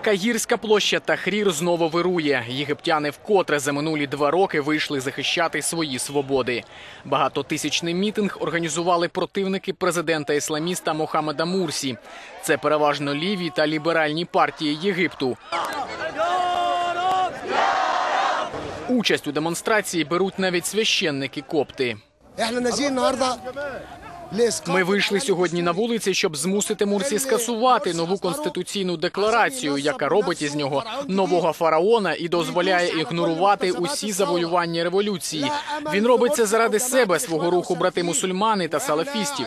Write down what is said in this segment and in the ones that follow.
Каїрська площа Тахрір знову вирує. Єгиптяни вкотре за минулі два роки вийшли захищати свої свободи. Багатотисячний мітинг організували противники президента ісламіста Мохаммеда Мурсі. Це переважно ліві та ліберальні партії Єгипту. Участь у демонстрації беруть навіть священники копти. Ми вийшли сьогодні на вулиці, щоб змусити Мурсі скасувати нову конституційну декларацію, яка робить із нього нового фараона і дозволяє ігнорувати усі завоювання революції. Він робить це заради себе, свого руху брати мусульмани та салафістів.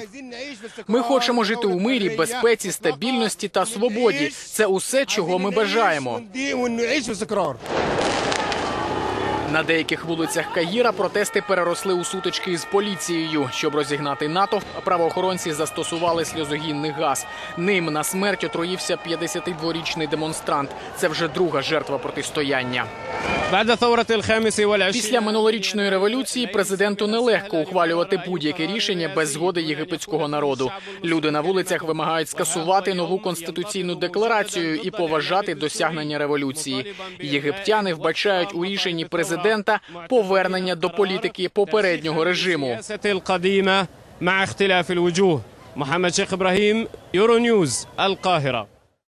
Ми хочемо жити у мирі, безпеці, стабільності та свободі. Це усе, чого ми бажаємо. На деяких вулицях Каїра протести переросли у сутички із поліцією. Щоб розігнати натовп, правоохоронці застосували сльозогінний газ. Ним на смерть отруївся 52-річний демонстрант. Це вже друга жертва протистояння. Після минулорічної революції президенту нелегко ухвалювати будь-яке рішення без згоди єгипетського народу. Люди на вулицях вимагають скасувати нову конституційну декларацію і поважати досягнення революції. Єгиптяни вбачають у рішенні президента президента повернення до політики попереднього режиму. Махтеля Філуджу Мухаммед Шех Ібрагім, Юроньюз, Аль-Кагіра.